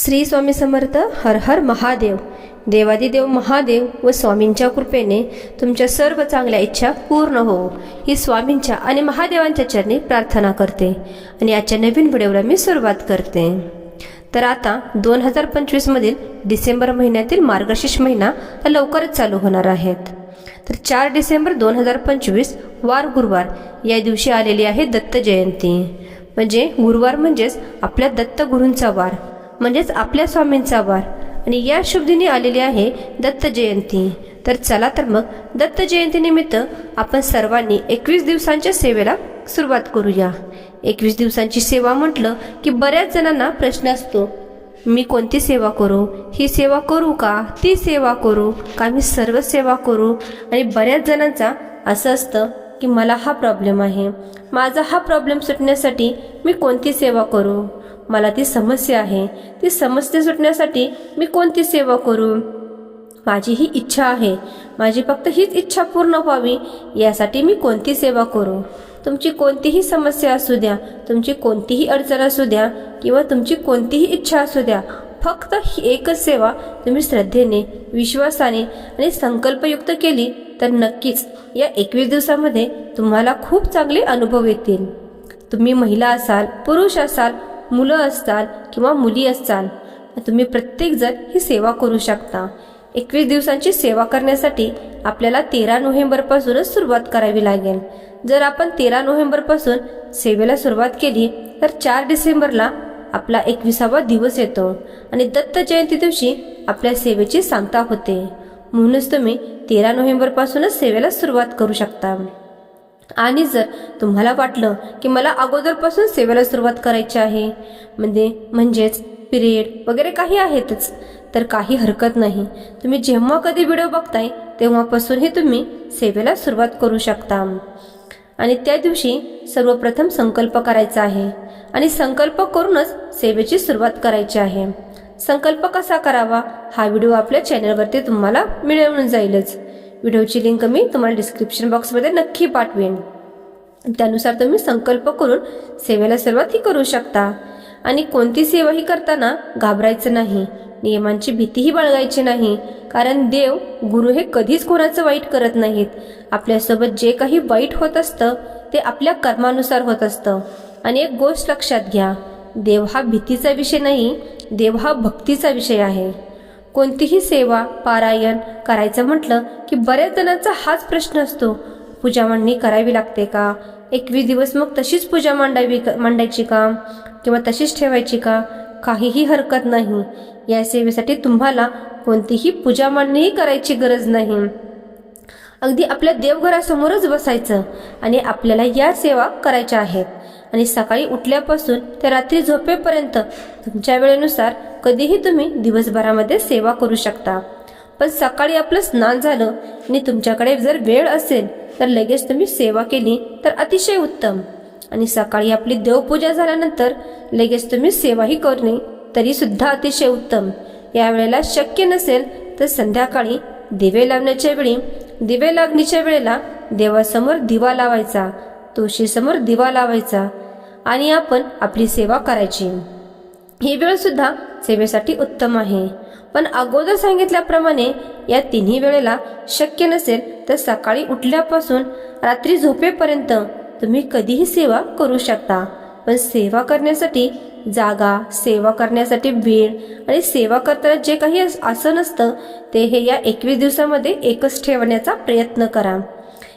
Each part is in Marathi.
श्री स्वामी समर्थ हर हर महादेव. देवादिदेव महादेव व स्वामींच्या कृपेने तुमच्या सर्व चांगल्या इच्छा पूर्ण हो. ही स्वामींच्या आणि महादेवांच्या चरणी प्रार्थना करते आणि आजच्या नवीन व्हिडिओला मी सुरुवात करते. तर आता दोन हजार पंचवीसमधील डिसेंबर महिन्यातील मार्गशीर्ष महिना हा लवकरच चालू होणार आहेत. तर चार डिसेंबर दोन हजार पंचवीस वार गुरुवार. या दिवशी आलेली आहे दत्त जयंती. म्हणजे गुरुवार म्हणजेच आपल्या दत्त गुरूंचा वार. म्हणजेच आपल्या स्वामींचा वार. आणि या शुभदिनी आलेली आहे दत्त जयंती. तर चला तर मग दत्त जयंतीनिमित्त आपण सर्वांनी एकवीस दिवसांच्या सेवेला सुरुवात करूया. एकवीस दिवसांची सेवा म्हटलं की बऱ्याच जणांना प्रश्न असतो मी कोणती सेवा करू? ही सेवा करू का? ती सेवा करू का? मी सर्व सेवा करू? आणि बऱ्याच जणांचा असं असतं की मला हा प्रॉब्लेम आहे. माझा हा प्रॉब्लेम सुटण्यासाठी मी कोणती सेवा करू? मला ती समस्या आहे. ती समस्या सुटण्यासाठी मी कोणती सेवा करू? माझी ही इच्छा आहे. माझी फक्त हीच इच्छा पूर्ण व्हावी यासाठी मी कोणती सेवा करू? तुमची कोणतीही समस्या असू द्या तुमची कोणतीही अडचण असू द्या किंवा तुमची कोणतीही इच्छा असू द्या फक्त ही एकच सेवा तुम्ही श्रद्धेने विश्वासाने आणि संकल्पयुक्त केली तर नक्कीच या एकवीस दिवसामध्ये तुम्हाला खूप चांगले अनुभव येतील. तुम्ही महिला असाल पुरुष असाल मुलं असताल किंवा मुली असाल तुम्ही प्रत्येकजण ही सेवा करू शकता. एकवीस दिवसांची सेवा करण्यासाठी आपल्याला तेरा नोव्हेंबरपासूनच सुरुवात करावी लागेल. जर आपण तेरा नोव्हेंबरपासून सेवेला सुरुवात केली तर चार डिसेंबरला आपला एकविसावा दिवस येतो आणि दत्त जयंती दिवशी आपल्या सेवेची सांगता होते. म्हणूनच तुम्ही तेरा नोव्हेंबरपासूनच सेवेला सुरुवात करू शकता. आणि जर तुम्हाला वाटलं की मला अगोदरपासून सेवेला सुरुवात करायची आहे म्हणजे म्हणजेच पिरियड वगैरे काही आहेतच तर काही हरकत नाही. तुम्ही जेव्हा कधी व्हिडिओ बघताय तेव्हापासूनही तुम्ही सेवेला सुरुवात करू शकता. आणि त्या दिवशी सर्वप्रथम संकल्प करायचा आहे. आणि संकल्प करूनच सेवेची सुरुवात करायची आहे. संकल्प कसा करावा हा व्हिडिओ आपल्या चॅनलवरती तुम्हाला मिळवून जाईलच. व्हिडिओची लिंक मी तुम्हाला डिस्क्रिप्शन बॉक्समध्ये नक्की पाठवेन. त्यानुसार तुम्ही संकल्प करून सेवेला सुरुवात ही करू शकता. आणि कोणती सेवा ही करताना घाबरायचं नाही नियमांची भीतीही बाळगायची नाही कारण देव गुरु हे कधीच कोणाचं वाईट करत नाहीत. आपल्यासोबत जे काही वाईट होत असतं ते आपल्या कर्मानुसार होत असतं. आणि एक गोष्ट लक्षात घ्या देव हा भीतीचा विषय नाही देव हा भक्तीचा विषय आहे. कोणतीही सेवा पारायण करायचं म्हटलं की बऱ्याच जणांचा हाच प्रश्न असतो. पूजा मांडणी करावी लागते का? एकवीस दिवस मग तशीच पूजा मांडावी मांडायची का? किंवा तशीच ठेवायची का? काहीही हरकत नाही. या सेवेसाठी तुम्हाला कोणतीही पूजा मांडणीही करायची गरज नाही. अगदी आपल्या देवघरासमोरच बसायचं आणि आपल्याला या सेवा करायच्या आहेत. आणि सकाळी उठल्यापासून ते रात्री झोपेपर्यंत तुमच्या वेळेनुसार कधीही तुम्ही दिवसभरामध्ये सेवा करू शकता. पण सकाळी आपलं स्नान झालं आणि तुमच्याकडे जर वेळ असेल तर लगेच तुम्ही सेवा केली तर अतिशय उत्तम. आणि सकाळी आपली देवपूजा झाल्यानंतर लगेच तुम्ही सेवाही करणे तरी सुद्धा अतिशय उत्तम. यावेळेला शक्य नसेल तर संध्याकाळी दिवे लावण्याच्या वेळी दिवे लागणीच्या वेळेला देवासमोर दिवा लावायचा तुळशीसमोर दिवा लावायचा आणि आपण आपली सेवा करायची. ही वेळ सुद्धा सेवेसाठी उत्तम आहे. पण अगोदर सांगितल्याप्रमाणे या तिन्ही वेळेला शक्य नसेल तर सकाळी उठल्यापासून रात्री झोपेपर्यंत तुम्ही कधीही सेवा करू शकता. पण सेवा करण्यासाठी जागा सेवा करण्यासाठी भीड आणि सेवा करताना जे काही असं नसतं ते हे या एकवीस दिवसामध्ये एकच ठेवण्याचा प्रयत्न करा.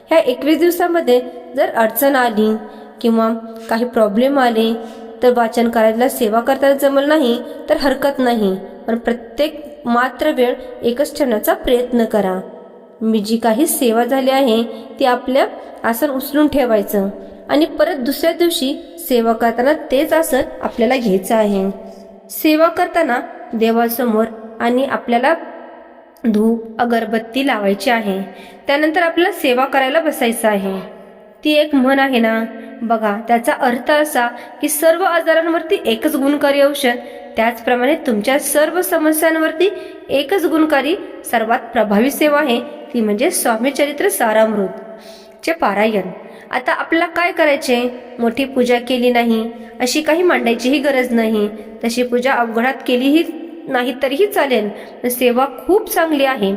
ह्या एकवीस दिवसामध्ये जर अडचण आली किंवा काही प्रॉब्लेम आले तर वाचन कार्याला सेवा करताना जमल नाही तर हरकत नाही. पण प्रत्येक मात्र वेळ एकच ठेवण्याचा प्रयत्न करा. मी जी काही सेवा झाली आहे ती आपल्या आसन उचलून ठेवायचं आणि परत दुसऱ्या दिवशी सेवा करताना तेच आसन आपल्याला घ्यायचं आहे. सेवा करताना देवासमोर आणि आपल्याला धूप अगरबत्ती लावायची आहे. त्यानंतर आपल्याला सेवा करायला बसायचं आहे. ती एक म्हण आहे ना बघा त्याचा अर्थ असा की सर्व आजारांवरती एकच गुणकारी औषध त्याचप्रमाणे तुमच्या सर्व समस्यांवरती एकच गुणकारी सर्वात प्रभावी सेवा आहे ती म्हणजे स्वामी चरित्र सारामृत. चे पारायण. आता आपल्याला काय करायचे? मोठी पूजा केली नाही अशी काही मांडायचीही गरज नाही तशी पूजा अवघडात केलीही नाही तरीही चालेल पण सेवा खूप चांगली आहे.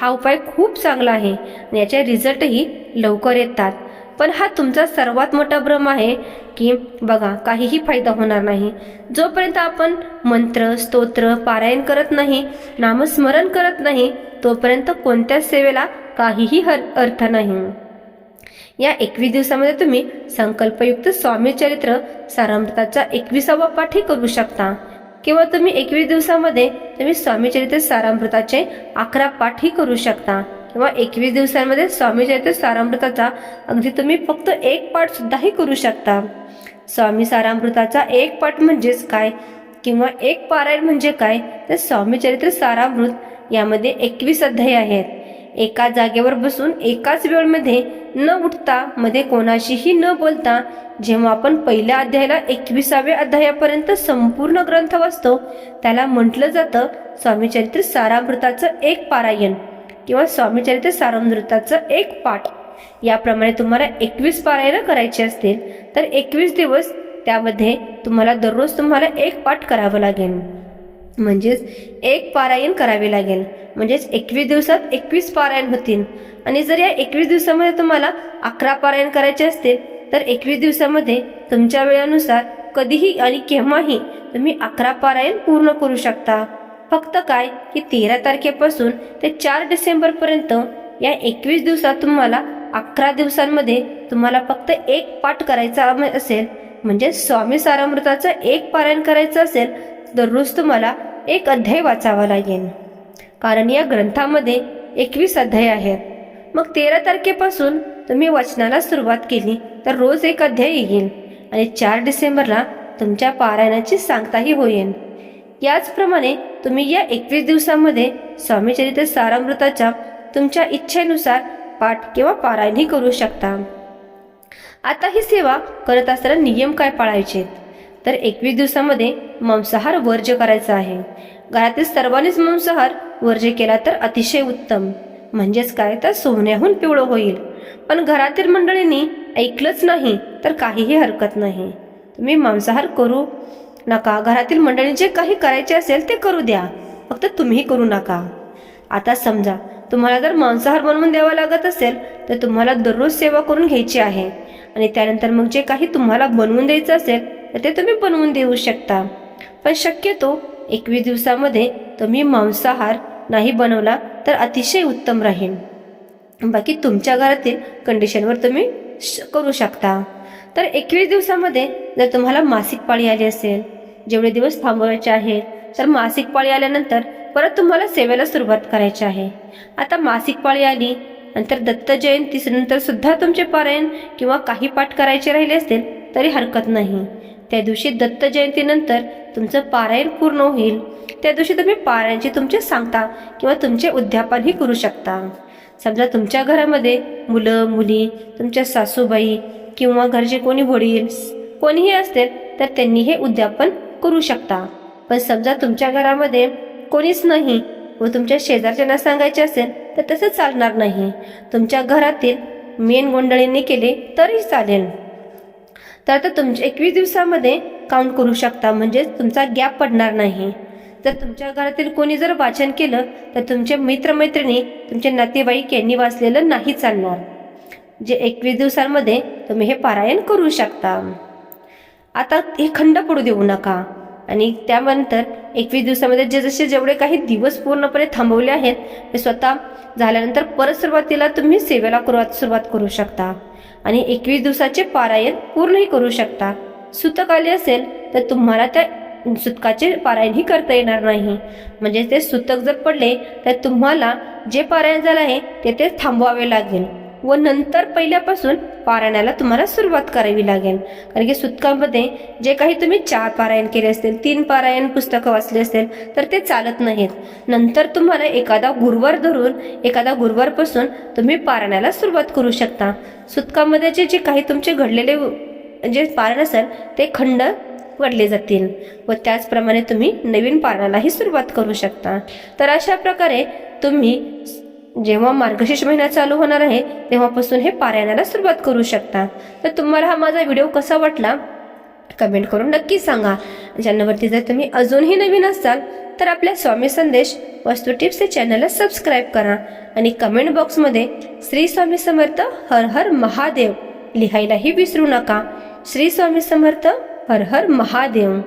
हा उपाय खूप चांगला आहे आणि याचे रिझल्टही लवकर येतात. पण हा तुमचा सर्वात मोठा भ्रम आहे की बघा काहीही फायदा होणार नाही. जोपर्यंत आपण मंत्र स्तोत्र पारायण करत नाही नामस्मरण करत नाही तोपर्यंत कोणत्याच सेवेला काहीही हर अर्थ नाही. या एकवीस दिवसामध्ये तुम्ही संकल्पयुक्त स्वामी चरित्र सारामृताचा एकविसावा पाठही करू शकता. किंवा तुम्ही एकवीस दिवसामध्ये तुम्ही स्वामी चरित्र सारामृताचे अकरा पाठही करू शकता. किंवा एकवीस दिवसांमध्ये स्वामी चरित्र सारामृताचा अगदी तुम्ही फक्त एक पाठ सुद्धाही करू शकता. स्वामी सारामृताचा एक पाठ म्हणजेच काय? किंवा एक पारायण म्हणजे काय? तर स्वामी चरित्र सारामृत यामध्ये एकवीस अध्याय आहेत. एका जागेवर बसून एकाच वेळमध्ये न उठता मध्ये कोणाशीही न बोलता जेव्हा आपण पहिल्या अध्यायाला एकविसाव्या अध्यायापर्यंत संपूर्ण ग्रंथ वाचतो त्याला म्हटलं जातं स्वामीचरित्र सारामृताचं एक पारायण. किंवा स्वामीचरित्र सारमृताचं एक पाठ. याप्रमाणे तुम्हाला एकवीस पारायण करायची असतील तर एकवीस दिवस त्यामध्ये तुम्हाला दररोज तुम्हाला एक पाठ करावं लागेल. म्हणजेच एक पारायण करावे लागेल. म्हणजेच एकवीस दिवसात एकवीस पारायण होतील. आणि जर या एकवीस दिवसामध्ये तुम्हाला अकरा पारायण करायचे असतील तर एकवीस दिवसामध्ये तुमच्या वेळेनुसार कधीही आणि केव्हाही तुम्ही अकरा पारायण पूर्ण करू शकता. फक्त काय की तेरा तारखेपासून ते चार डिसेंबर पर्यंत या एकवीस दिवसात तुम्हाला अकरा दिवसांमध्ये तुम्हाला फक्त एक पाठ करायचा असेल म्हणजे स्वामी सारामृताचं एक पारायण करायचं असेल दररोज तुम्हाला एक अध्याय वाचावा लागेल. कारण या ग्रंथामध्ये एकवीस अध्याय आहेत. मग तेरा तारखेपासून तुम्ही वाचनाला सुरुवात केली तर रोज एक अध्याय येईल आणि चार डिसेंबरला तुमच्या पारायणाची सांगताही होईल. याचप्रमाणे तुम्ही या एकवीस दिवसामध्ये स्वामीचरित्र सारामृताच्या तुमच्या इच्छेनुसार पाठ किंवा पारायणही करू शकता. आता ही सेवा करत असताना नियम काय पाळायचे? तर एकवीस दिवसामध्ये मांसाहार वर्ज्य करायचा आहे. घरातील सर्वांनीच मांसाहार वर्ज्य केला तर अतिशय उत्तम. म्हणजेच काय? तर सोन्याहून पिवळं होईल. पण घरातील मंडळींनी ऐकलंच नाही तर काहीही हरकत नाही. तुम्ही मांसाहार करू नका. घरातील मंडळी जे काही करायचे असेल ते करू द्या. फक्त तुम्ही करू नका. आता समजा तुम्हाला जर मांसाहार बनवून द्यावा लागत असेल तर तुम्हाला दररोज सेवा करून घ्यायची आहे. आणि त्यानंतर मग जे काही तुम्हाला बनवून द्यायचं असेल तर ते तुम्ही बनवून देऊ शकता. पण शक्यतो एकवीस दिवसामध्ये तुम्ही मांसाहार नाही बनवला तर अतिशय उत्तम राहील. बाकी तुमच्या घरातील कंडिशनवर तुम्ही श- करू शकता. तर एकवीस दिवसामध्ये जर तुम्हाला मासिक पाळी आली असेल जेवढे दिवस थांबवायचे आहे तर मासिक पाळी आल्यानंतर परत तुम्हाला सेवेला सुरुवात करायची आहे. आता मासिक पाळी आली नंतर दत्त जयंतीनंतर सुद्धा तुमचे पारायण किंवा काही पाठ करायचे राहिले असतील तरी हरकत नाही. त्या दिवशी दत्त जयंतीनंतर तुमचं पारायण पूर्ण होईल. त्या दिवशी तुम्ही पारायणचे तुमचे सांगता किंवा तुमचे उद्यापनही करू शकता. समजा तुमच्या घरामध्ये मुलं मुली तुमच्या सासूबाई किंवा घरचे कोणी वडील कोणीही असतील तर त्यांनी हे उद्यापन करू शकता. पण समजा तुमच्या घरामध्ये कोणीच नाही व तुमच्या शेजारच्यांना सांगायचे असेल तर तसं चालणार नाही. तुमच्या घरातील मेन गोंधळींनी केले तरी चालेल. तर आता तुमच्या एकवीस दिवसामध्ये काउंट करू शकता म्हणजे तुमचा गॅप पडणार नाही. जर तुमच्या घरातील कोणी जर वाचन केलं तर तुमचे मित्रमैत्रिणी तुमचे नातेवाईक यांनी वाचलेलं नाही चालणार. जे एकवीस दिवसांमध्ये तुम्ही हे पारायण करू शकता. आता हे खंड पडू देऊ नका. आणि त्यानंतर एकवीस दिवसामध्ये जे जसे जेवढे काही दिवस पूर्णपणे थांबवले आहेत ते स्वतः झाल्यानंतर परत सुरुवातीला तुम्ही सेवेला सुरुवात सुरुवात करू शकता. आणि एकवीस दिवसाचे पारायण पूर्णही करू शकता. सुतक आले असेल तर तुम्हाला त्या सुतकाचे पारायणही करता येणार नाही. म्हणजे ते सुतक जर पडले तर तुम्हाला जे पारायण झालं आहे ते ते थांबवावे लागेल. व नंतर पहिल्यापासून पारायणाला तुम्हाला सुरुवात करावी लागेल. कारण की सुतकामध्ये जे काही तुम्ही चार पारायण केले असतील तीन पारायण पुस्तकं वाचली असतील तर ते चालत नाहीत. नंतर तुम्हाला एखादा गुरुवार धरून एखादा गुरुवारपासून तुम्ही पारायणाला सुरुवात करू शकता. सुतकामध्ये जे जे काही तुमचे घडलेले जे पारायण असेल ते खंड पडले जातील व त्याचप्रमाणे तुम्ही नवीन पारणालाही सुरुवात करू शकता. तर अशा प्रकारे तुम्ही जेव्हा मार्गशीर्ष महिना चालू होणार आहे तेव्हापासून हे पारायणाला सुरुवात करू शकता. तर तुम्हाला हा माझा व्हिडिओ कसा वाटला? कमेंट करून नक्की सांगा. ज्यांनावरती जर तुम्ही अजूनही नवीन असाल तर आपल्या स्वामी संदेश वस्तू टिप्स या चॅनलला सबस्क्राईब करा आणि कमेंट बॉक्समध्ये श्री स्वामी समर्थ हर हर महादेव लिहायलाही विसरू नका. श्री स्वामी समर्थ हर हर महादेव.